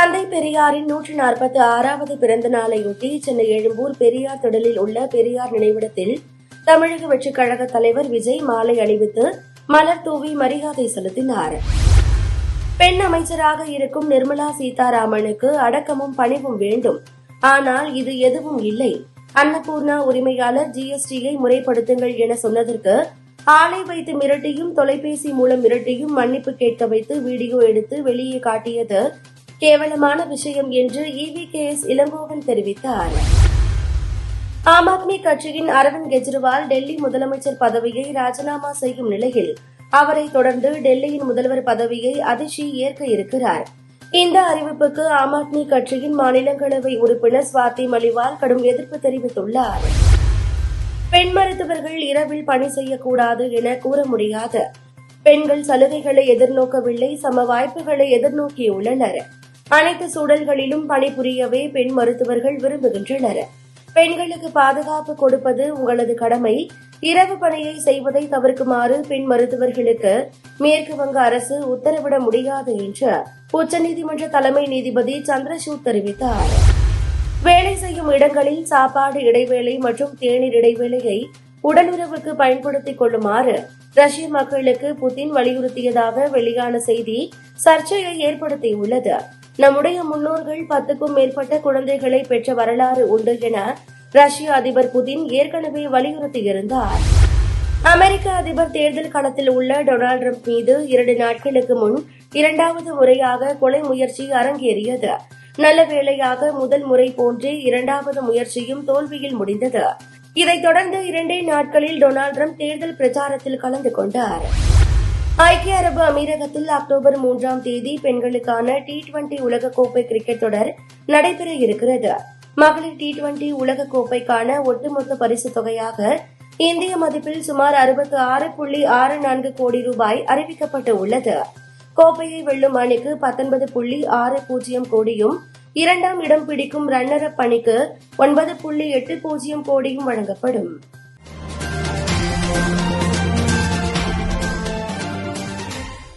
தந்தை பெரியாரின் நூற்றி நாற்பத்தி ஆறாவது பிறந்த நாளையொட்டி சென்னை எழும்பூர் பெரியார் திடலில் உள்ள பெரியார் நினைவிடத்தில் தமிழக வெற்றிக் கழக தலைவர் விஜய் மாலை அணிவித்து மலர் தூவி மரியாதை செலுத்தினார். பெண் அமைச்சராக இருக்கும் நிர்மலா சீதாராமனுக்கு அடக்கமும் பணிவும் வேண்டும். ஆனால் இது எதுவும் இல்லை. அன்னபூர்ணா உரிமையாளர் ஜிஎஸ்டியை முறைப்படுத்துங்கள் என சொன்னதற்கு ஆளை வைத்து மிரட்டியும் தொலைபேசி மூலம் மிரட்டியும் மன்னிப்பு கேட்க வைத்து வீடியோ எடுத்து வெளியே காட்டியது கேவலமான விஷயம் என்று இவி கே எஸ் இளங்கோவன் தெரிவித்தார். ஆம் ஆத்மி கட்சியின் அரவிந்த் கெஜ்ரிவால் டெல்லி முதலமைச்சர் பதவியை ராஜினாமா செய்யும் நிலையில் அவரை தொடர்ந்து டெல்லியின் முதல்வர் பதவியை அதிஷி ஏற்க இருக்கிறார். இந்த அறிவிப்புக்கு ஆம் ஆத்மி கட்சியின் மாநிலங்களவை உறுப்பினர் சுவாதி மலிவால் கடும் எதிர்ப்பு தெரிவித்துள்ளார். பெண் மருத்துவர்கள் இரவில் பணி செய்யக்கூடாது என கூற முடியாது. பெண்கள் சலுகைகளை எதிர்நோக்கவில்லை சம வாய்ப்புகளை எதிர்நோக்கியுள்ளனர். அனைத்து சூழல்களிலும் பணிபுரியவே பெண் மருத்துவர்கள் விரும்புகின்றனர். பெண்களுக்கு பாதுகாப்பு கொடுப்பது உங்களது கடமை. இரவு பணியை செய்வதை தவிர்க்குமாறு பெண் மருத்துவர்களுக்கு மேற்கு வங்க அரசு உத்தரவிட முடியாது என்று உச்சநீதிமன்ற தலைமை நீதிபதி சந்திரசூட் தெரிவித்தார். வேலை செய்யும் இடங்களில் சாப்பாடு இடைவேளை மற்றும் தேநீர் இடைவேளையை உடலுறவுக்கு பயன்படுத்திக் கொள்ளுமாறு ரஷ்ய மக்களுக்கு புதின் வலியுறுத்தியதாக வெளியான செய்தி சர்ச்சையை ஏற்படுத்தியுள்ளது. நம்முடைய முன்னோர்கள் பத்துக்கும் மேற்பட்ட குழந்தைகளை பெற்ற வரலாறு உண்டு என ரஷ்ய அதிபர் புதின் ஏற்கனவே வலியுறுத்தியிருந்தார். அமெரிக்க அதிபர் தேர்தல் களத்தில் உள்ள டொனால்டு ட்ரம்ப் மீது இரண்டு நாட்களுக்கு முன் இரண்டாவது முறையாக கொலை முயற்சி அரங்கேறியது. நல்ல வேளையாக முதல் முறை போன்றே இரண்டாவது முயற்சியும் தோல்வியில் முடிந்தது. இதைத் தொடர்ந்து இரண்டே நாட்களில் டொனால்டு ட்ரம்ப் தேர்தல் பிரச்சாரத்தில் கலந்து கொண்டார். ஐக்கிய அரபு அமீரகத்தில் அக்டோபர் மூன்றாம் தேதி பெண்களுக்கான டி டுவெண்டி உலகக்கோப்பை கிரிக்கெட் தொடர் நடைபெற இருக்கிறது. மகளிர் டி டுவெண்டி உலகக்கோப்பைக்கான ஒட்டுமொத்த பரிசு தொகையாக இந்திய மதிப்பில் சுமார் அறுபத்தி ஆறு புள்ளி ஆறு நான்கு கோடி ரூபாய் அறிவிக்கப்பட்டு உள்ளது. கோப்பையை வெல்லும் அணிக்கு பத்தொன்பது புள்ளி ஆறு பூஜ்ஜியம் கோடியும் இரண்டாம் இடம் பிடிக்கும் ரன்னர் அப் அணிக்கு ஒன்பது புள்ளி எட்டு பூஜ்ஜியம் கோடியும் வழங்கப்படும்.